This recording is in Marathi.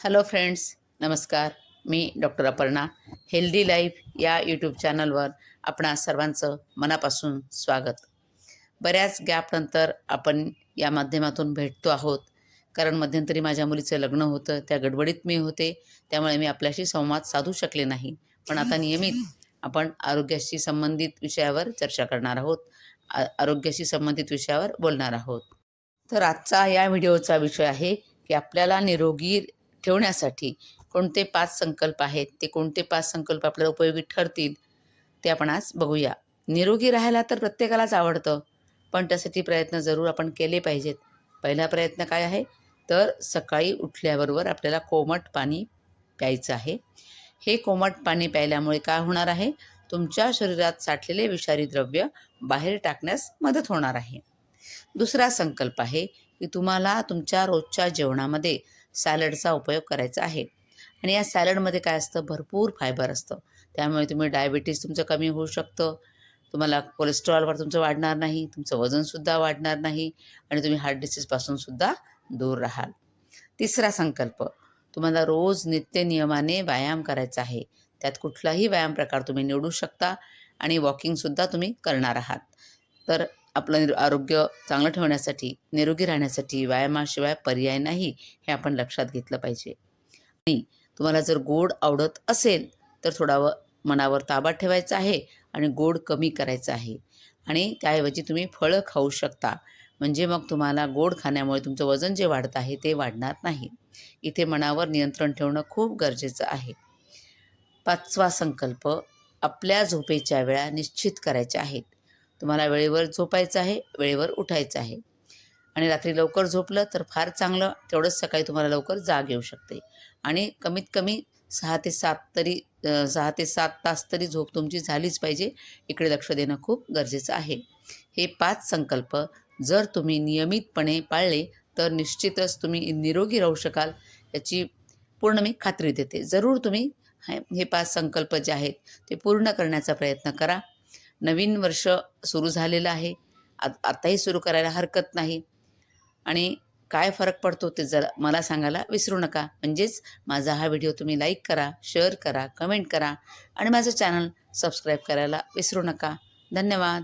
हॅलो फ्रेंड्स नमस्कार. मी डॉक्टर अपर्णा. हेल्दी लाईफ या यूट्यूब चॅनलवर आपणा सर्वांचं मनापासून स्वागत. बऱ्याच गॅपनंतर आपण या माध्यमातून भेटतो आहोत. कारण मध्यंतरी माझ्या मुलीचं लग्न होतं त्या गडबडीत मी होते त्यामुळे मी आपल्याशी संवाद साधू शकले नाही. पण आता नियमित आपण आरोग्याशी संबंधित विषयावर चर्चा करणार आहोत. आरोग्याशी संबंधित विषयावर बोलणार आहोत. तर आजचा या व्हिडिओचा विषय आहे की आपल्याला निरोगी ठेवण्यासाठी कोणते पाच संकल्प आहेत ते कोणते पाच संकल्प आपल्याला उपयोगी ठरतील ते आपण आज बघूया. निरोगी राहायला तर प्रत्येकालाच आवडतं पण त्यासाठी प्रयत्न जरूर आपण केले पाहिजेत. पहिला प्रयत्न काय आहे? तर सकाळी उठल्याबरोबर आपल्याला कोमट पाणी प्यायचं आहे. हे कोमट पाणी प्यायल्यामुळे काय होणार आहे? तुमच्या शरीरात साठलेले विषारी द्रव्य बाहेर टाकण्यास मदत होणार आहे. दुसरा संकल्प आहे की तुम्हाला तुमच्या रोजच्या जेवणामध्ये सॅलडचा उपयोग करायचा आहे. आणि या सॅलडमध्ये काय असतं? भरपूर फायबर असतं. त्यामुळे तुम्ही डायबिटीस तुमचं कमी होऊ शकतं. तुम्हाला कोलेस्ट्रॉलवर तुमचं वाढणार नाही तुमचं वजनसुद्धा वाढणार नाही आणि तुम्ही हार्ट डिसीजपासूनसुद्धा दूर राहाल. तिसरा संकल्प तुम्हाला रोज नित्य नियमाने व्यायाम करायचा आहे. त्यात कुठलाही व्यायाम प्रकार तुम्ही निवडू शकता आणि वॉकिंगसुद्धा तुम्ही करणार आहात. तर आपलं आरोग्य चांगलं ठेवण्यासाठी निरोगी राहण्यासाठी व्यायामाशिवाय पर्याय नाही हे आपण लक्षात घेतलं पाहिजे. आणि तुम्हाला जर गोड आवडत असेल तर थोडा मनावर ताबा ठेवायचा आहे आणि गोड कमी करायचं आहे. आणि त्याऐवजी तुम्ही फळं खाऊ शकता. म्हणजे मग तुम्हाला गोड खाण्यामुळे तुमचं वजन जे वाढत आहे ते वाढणार नाही. इथे मनावर नियंत्रण ठेवणं खूप गरजेचं आहे. पाचवा संकल्प आपल्या झोपेच्या वेळा निश्चित करायच्या आहेत. तुम्हाला वेळेवर झोपायचं आहे वेळेवर उठायचं आहे. आणि रात्री लवकर झोपलं तर फार चांगलं तेवढंच सकाळी तुम्हाला लवकर जाग येऊ शकते. आणि कमीत कमी सहा ते सात तरी सहा ते सात तास तरी झोप तुमची झालीच पाहिजे. इकडे लक्ष देणं खूप गरजेचं आहे. हे पाच संकल्प जर तुम्ही नियमितपणे पाळले तर निश्चितच तुम्ही निरोगी राहू शकाल याची पूर्ण मी खात्री देते. जरूर तुम्ही हे पाच संकल्प जे आहेत ते पूर्ण करण्याचा प्रयत्न करा. नवीन वर्ष सुरू झालेलं आहे. आ आताही सुरू करायला हरकत नाही. आणि काय फरक पडतो ते जरा मला सांगायला विसरू नका. म्हणजेच माझा हा व्हिडिओ तुम्ही लाईक करा शेअर करा कमेंट करा आणि माझं चॅनल सबस्क्राईब करायला विसरू नका. धन्यवाद.